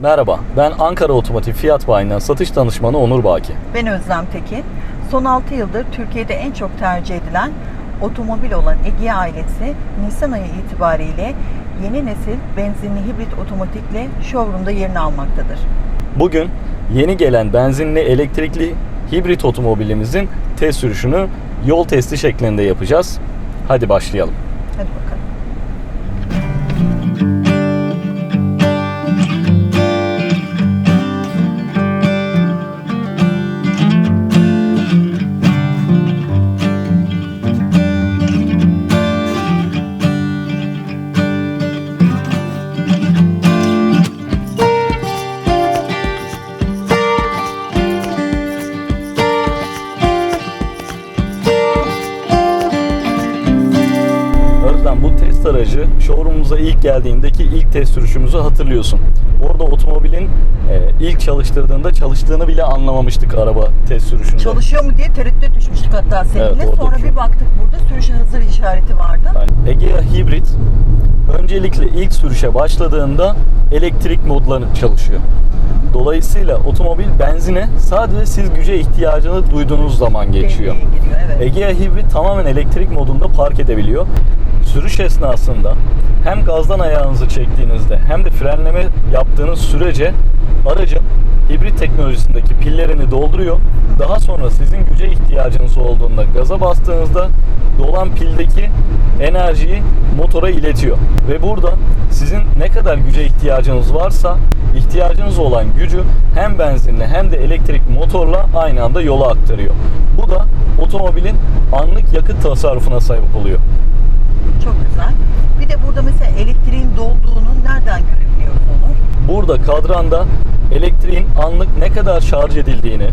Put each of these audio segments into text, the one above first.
Merhaba, ben Ankara Otomotiv Fiyat Bayi'nden satış danışmanı Onur Baki. Ben Özlem Tekin. Son 6 yıldır Türkiye'de en çok tercih edilen otomobil olan Egea ailesi Nisan ayı itibariyle yeni nesil benzinli hibrit otomatikle showroom'da yerini almaktadır. Bugün yeni gelen benzinli elektrikli hibrit otomobilimizin test sürüşünü yol testi şeklinde yapacağız. Hadi başlayalım. Hadi bakalım. Aracı showroom'umuza ilk geldiğindeki ilk test sürüşümüzü hatırlıyorsun. Orada otomobilin e, ilk çalıştırdığında çalıştığını bile anlamamıştık araba test sürüşünde. Çalışıyor mu diye tereddüt düşmüştük hatta seninle. Evet, Sonra bir baktık burada sürüşe hazır işareti vardı. Yani Egea Hibrit öncelikle ilk sürüşe başladığında elektrik modları çalışıyor. Dolayısıyla otomobil benzine sadece siz güce ihtiyacını duyduğunuz zaman geçiyor. Egea Hibrit tamamen elektrik modunda park edebiliyor. Sürüş esnasında hem gazdan ayağınızı çektiğinizde hem de frenleme yaptığınız sürece aracın hibrit teknolojisindeki pillerini dolduruyor. Daha sonra sizin güce ihtiyacınız olduğunda gaza bastığınızda dolan pildeki enerjiyi motora iletiyor. Ve burada sizin ne kadar güce ihtiyacınız varsa ihtiyacınız olan gücü hem benzinle hem de elektrik motorla aynı anda yola aktarıyor. Bu da otomobilin anlık yakıt tasarrufuna sebep oluyor. Çok güzel. Bir de burada mesela elektriğin dolduğunu nereden görebiliyoruz onu? Burada kadranda elektriğin anlık ne kadar şarj edildiğini,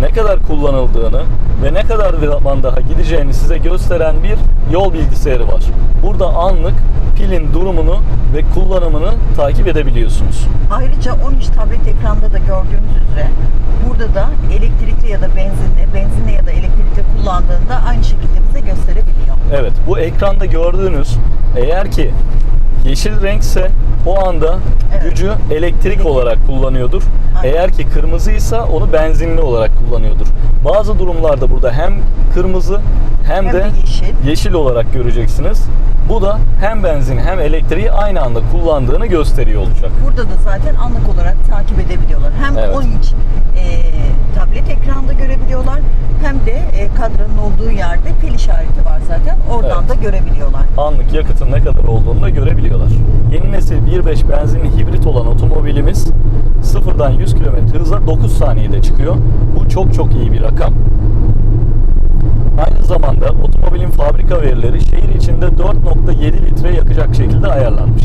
ne kadar kullanıldığını ve ne kadar zaman daha gideceğini size gösteren bir yol bilgisayarı var. Burada anlık pilin durumunu ve kullanımını takip edebiliyorsunuz. Ayrıca 13 tablet ekranda da gördüğünüz üzere burada da elektrikli ya da benzinli, benzinli ya da elektrikli kullandığında aynı şekilde bize gösterebiliyor. Evet, bu ekranda gördüğünüz eğer ki yeşil renkse o anda Evet. gücü elektrik olarak kullanıyordur. Aynen. Eğer ki kırmızıysa onu benzinli olarak kullanıyordur. Bazı durumlarda burada hem kırmızı hem, Hem de, de yeşil. yeşil olarak göreceksiniz. Bu da hem benzin hem elektriği aynı anda kullandığını gösteriyor olacak. Burada da zaten anlık olarak takip edebiliyorlar. Hem Evet. 13 e, tablet ekranda görebiliyorlar hem de e, kadranın olduğu yerde pil işareti var zaten. Oradan Evet. da görebiliyorlar. Anlık yakıtın ne kadar olduğunu da görebiliyorlar. Yeni nesil 1.5 benzinli hibrit olan otomobilimiz sıfırdan 100 km hıza 9 saniyede çıkıyor. Bu çok çok iyi bir rakam. Aynı zamanda otomobilin fabrika verileri şehir içinde 4.7 litre yakacak şekilde ayarlanmış.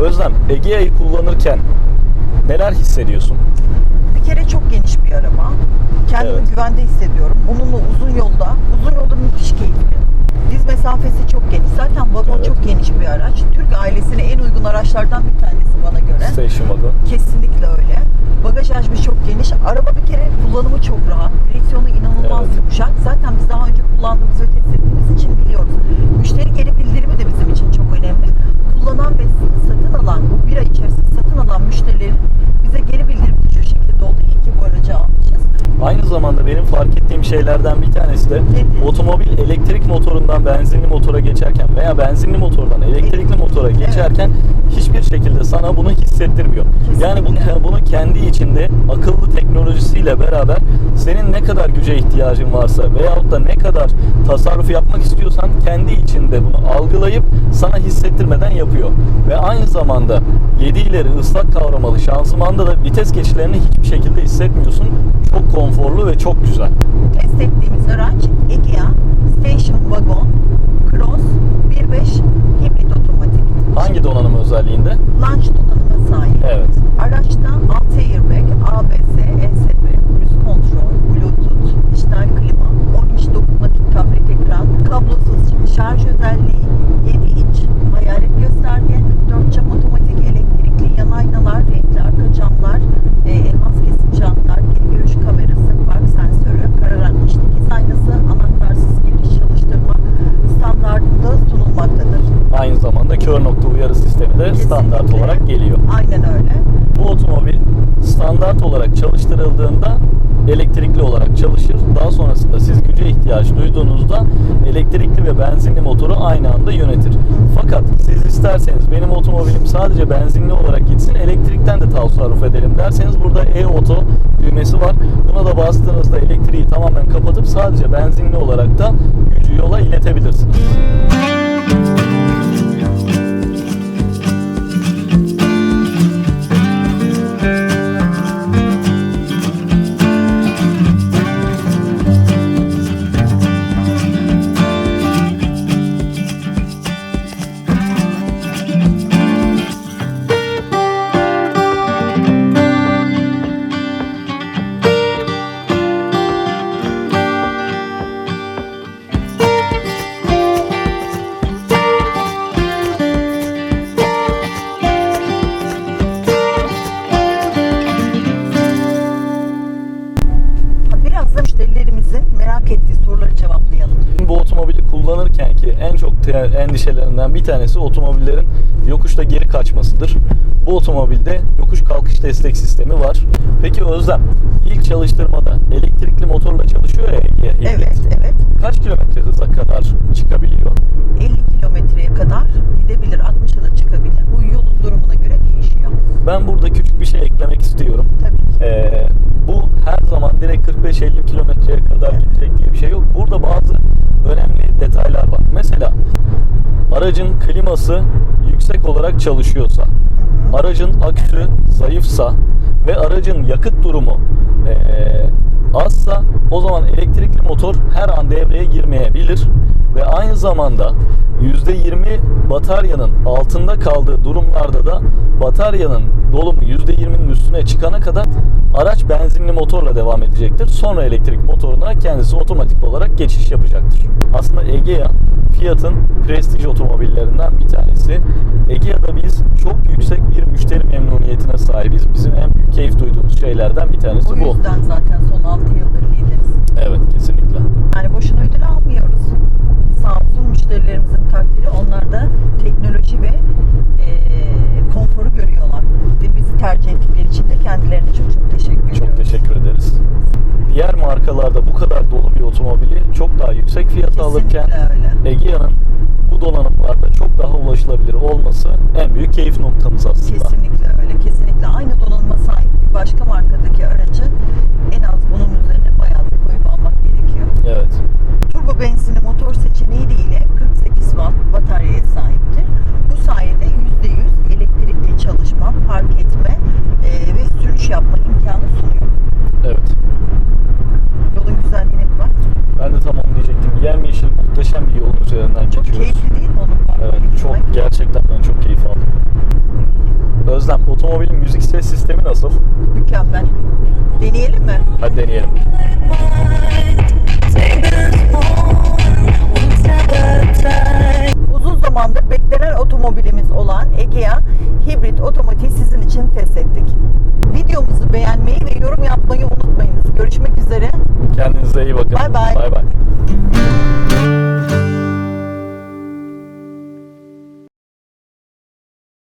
Özlem, Egea'yı kullanırken neler hissediyorsun? Bir kere çok geniş bir araba. Kendimi Evet. güvende hissediyorum. Onunla uzun yolda, uzun yolda müthiş keyifli. Diz mesafesi çok geniş. Zaten vagon Evet. çok geniş bir araç. Türk ailesine en uygun araçlardan bir tanesi bana göre. Station wagon. Kesinlikle öyle. Bagaj hacmi çok geniş. Araba bir kere kullanımı çok rahat. Direksiyonu inanılmaz Evet. yumuşak. Zaten biz daha önce kullandığımız ve test ettiğimiz için biliyoruz. Müşteri geri bildirimi de bizim için çok önemli. Kullanan ve satın alan, bu bir ay içerisinde satın alan müşterilerin bize geri bildirimi şu şekilde oldu. İyi ki bu aracı almışız. Aynı zamanda benim fark ettiğim şeylerden bir tanesi de otomobil elektrik motorundan benzinli motora geçerken veya benzinli motordan elektrikli motora geçerken hiçbir şekilde sana bunu hissettirmiyor. Yani bu, bunu kendi içinde akıllı teknolojisiyle beraber senin ne kadar güce ihtiyacın varsa veyahut da ne kadar tasarruf yapmak istiyorsan kendi içinde bunu algılayıp sana hissettirmeden yapıyor. Ve aynı zamanda 7 ileri ıslak kavramalı şanzımanda da vites geçişlerini hiçbir şekilde hissetmiyorsun. Çok konforlu ve çok güzel. Test ettiğimiz araç Egea Station Wagon Cross 1.5 hibrit otomatik. Hangi donanım özelliğinde? Launch donanıma sahip. Evet. Araçta 6 airbag, ABS, olarak çalıştırıldığında elektrikli olarak çalışır. Daha sonrasında siz güce ihtiyaç duyduğunuzda elektrikli ve benzinli motoru aynı anda yönetir. Fakat siz isterseniz benim otomobilim sadece benzinli olarak gitsin, elektrikten de tasarruf edelim derseniz burada e-auto düğmesi var. Buna da bastığınızda elektriği tamamen kapatıp sadece benzinli olarak da gücü yola iletebilirsiniz. Biraz en çok te- endişelerinden bir tanesi otomobillerin yokuşta geri kaçmasıdır. Bu otomobilde yokuş kalkış destek sistemi var. Peki Özlem, ilk çalıştırmada elektrikli motorla çalışıyor ya. Evet, evet. Kaç kilometre hıza kadar çıkabiliyor? 50 kilometreye kadar gidebilir, 60'a da çıkabilir. Bu yolun durumuna göre değişiyor. Ben burada küçük bir şey eklemek istiyorum. Tabii ki. Ee, direkt 45-50 kilometreye kadar gidecek diye bir şey yok. Burada bazı önemli detaylar var. Mesela aracın kliması yüksek olarak çalışıyorsa, aracın aküsü zayıfsa ve aracın yakıt durumu ee, azsa o zaman elektrikli motor her an devreye girmeyebilir ve aynı zamanda %20 bataryanın altında kaldığı durumlarda da bataryanın dolumu %20'nin üstüne çıkana kadar araç benzinli motorla devam edecektir. Sonra elektrik motoruna kendisi otomatik olarak geçiş yapacaktır. Aslında Egea Fiat'ın prestij otomobillerinden bir tanesi. Egea'da biz çok yüksek bir müşteri memnuniyetine sahibiz. Bizim en büyük keyif duyduğumuz şeylerden bir tanesi O bu. yüzden zaten son 6 yıldır lideriz. Evet kesinlikle. Yani boşuna ödül almıyoruz. Sağ olsun müşterilerimizin takdiri. Onlar da teknoloji ve eee, konforu görüyorlar. Ve bizi tercih ettikleri için de kendilerine çok çok teşekkür ediyoruz. Çok teşekkür ederiz. Diğer markalarda bu kadar dolu bir otomobili çok daha yüksek fiyata Kesinlikle alırken. Egea'nın bu donanımlarda çok daha ulaşılabilir olması en büyük keyif noktamız aslında. Kesinlikle öyle. Kesinlikle aynı donanıma sahip bir başka markadaki aracı en az bunun üzerine bayağı bir koyup almak gerekiyor. Evet. Turbo benzinli motor seçeneği ile 48 watt bataryaya sahiptir. Bu sayede %100 elektrikli çalışma, park etme e, ve sürüş yapma imkanı sunuyor. Evet. Yolun güzelliğine bir bak. Ben de tam onu diyecektim. Yemyeşil muhteşem bir yolun üzerinden Çok geçiyoruz. keyifli değil mi park Evet, çok gerçekten ben çok keyif aldım. Özlem, otomobilin müzik ses sistemi nasıl? Mükemmel. Deneyelim mi? Hadi deneyelim. Uzun zamandır beklenen otomobilimiz olan Egea hibrit otomotiv sizin için test ettik. Videomuzu beğenmeyi ve yorum yapmayı unutmayınız. Görüşmek üzere. Kendinize iyi bakın. Bay bay.